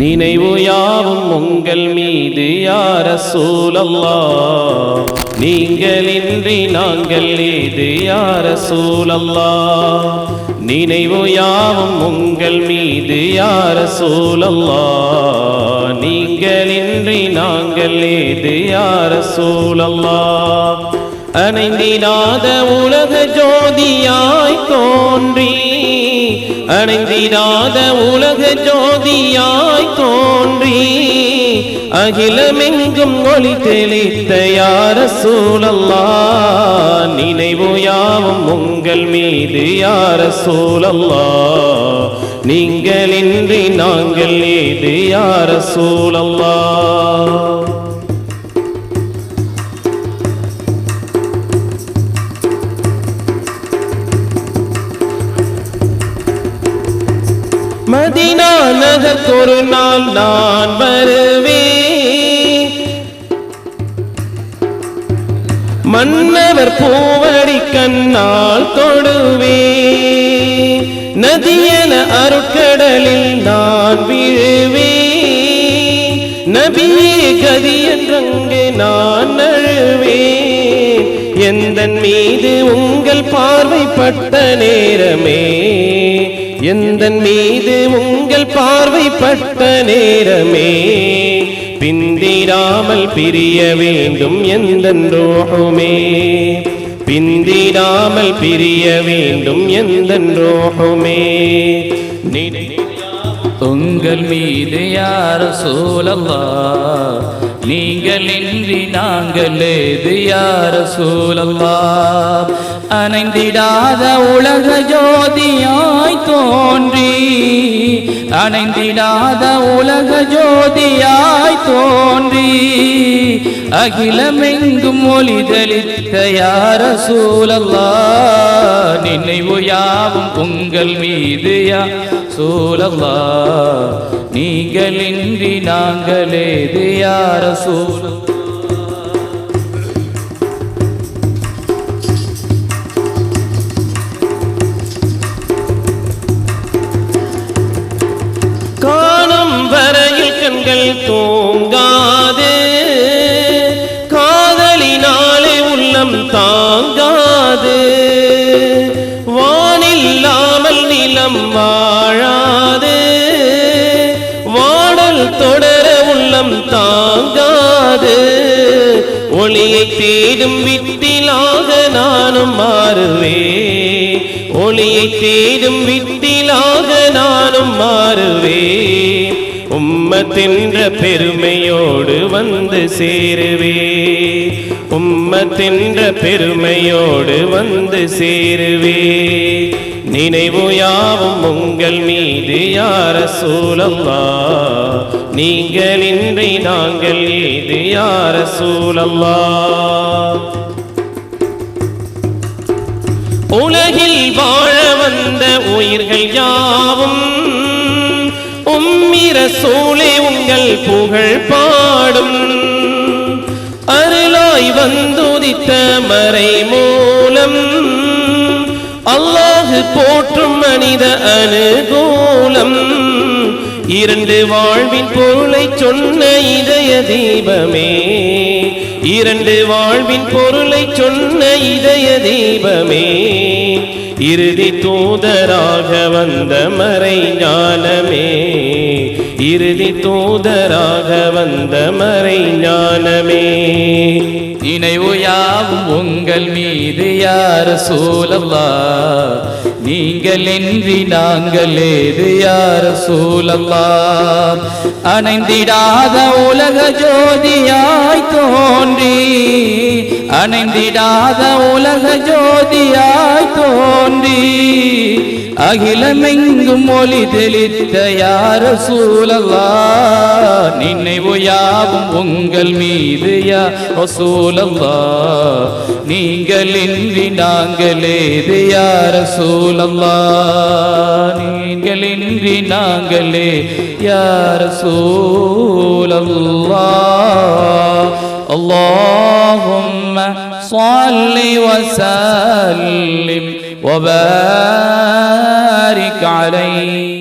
நினைவு யாவும் உங்கள் மீது யார சூழல்லா நீங்களின்றி நாங்கள் ஏது யார சூழல்லா நினைவு யாவும் உங்கள் மீது யார சூழல்லா நீங்களின்றி நாங்கள் ஏது யார சூழல்லா அணைந்திடாத உலக ஜோதியாய் தோன்றி அணைந்திடாத உலக ஜோதியாய் தோன்றி அகிலமெங்கும் ஒளி தெளித்த யார சூழல்லா நினைவு யாவும் உங்கள் மீது யார சூழல்லா நீங்கள் இன்றி நாங்கள் ஏது யார சூழல்லா மதினா நகர் ஒரு நாள் நான் வருவேன். மன்னவர் பூவடி கண்ணால் தொடுவே நதியன அருட்கடலில் நான் விழுவே நபியே கதி என்றங்கே நான் நழுவே எந்தன் மீது உங்கள் பார்வைப்பட்ட நேரமே எந்தன் மீது உங்கள் பார்வைப்பட்ட நேரமே? பிந்திராமல் பிரிய வேண்டும் எந்தன் ரோகமே பிந்திராமல் பிரிய வேண்டும் எந்தன் ரோகமே உங்கள் மீது யார் சூழல்லா நீங்கள் இன்றி நாங்கள் ஏது யார சூழல்லா அணைந்திடாத உலக ஜோதியாய் தோன்றி அணைந்திடாத உலக ஜோதியாய் தோன்றி அகிலமெங்கும் ஒளிதளித்த யார சூழல்லா நினைவு யாவும் உங்கள் மீது யா சூழல்லா நீங்கள் இன்றி நாங்கள் ஏது யார சூழல் கண்கள் தூங்காது. காதலினாலே உள்ளம் தாங்காது. வானில்லாமல் நிலம் வாழாது. வாடல் தொடர உள்ளம் தாங்காது. ஒளியை தேடும் விட்டிலாக நானும் மாறுவே ஒளியை தேடும் விட்டிலாக உம்மத்தென்ற பெருமையோடு வந்து சேருவே. உம்மத்தென்ற பெருமையோடு வந்து சேருவே. நினைவு யாவும் உங்கள் மீது யார சூழல்லா நீங்களின்றி நாங்கள் இது யார சூழல்லா உலகில் வாழ வந்த உயிர்கள் யாவும் உம்மிர சூழே உங்கள் புகழ் பாடும். அருளாய் வந்துதித்த மறை மூலம் அல்லாஹு போற்றும் மனித அனுகூலம். இரண்டு வாழ்வின் பொருளை சொன்ன இதய தீபமே. இரண்டு வாழ்வின் பொருளை சொன்ன இதய தீபமே. இறுதி தூதராக வந்த மறை இறுதி தூதராக வந்த மறை ஞானமே. நினைவு யாவும் உங்கள் மீது யார் சூழல்லா? நீங்கள் இன்றி நாங்கள் ஏது யார் சூழல்லா? அணைந்திடாத உலக ஜோதியா அணைந்திடாத உலக ஜோதியாய் தோன்றி அகிலமெங்கும் ஒளி தெளித்த யார சூழலா நினைவு யாவும் உங்கள் மீது யார சூழல்லா நீங்கள் இன்றி நாங்கள் ஏது யார சூழல்லா நீங்கள் இன்றி நாங்களே யார சூழல்லா அல்லாஹ் صل وسلم وبارك عليه.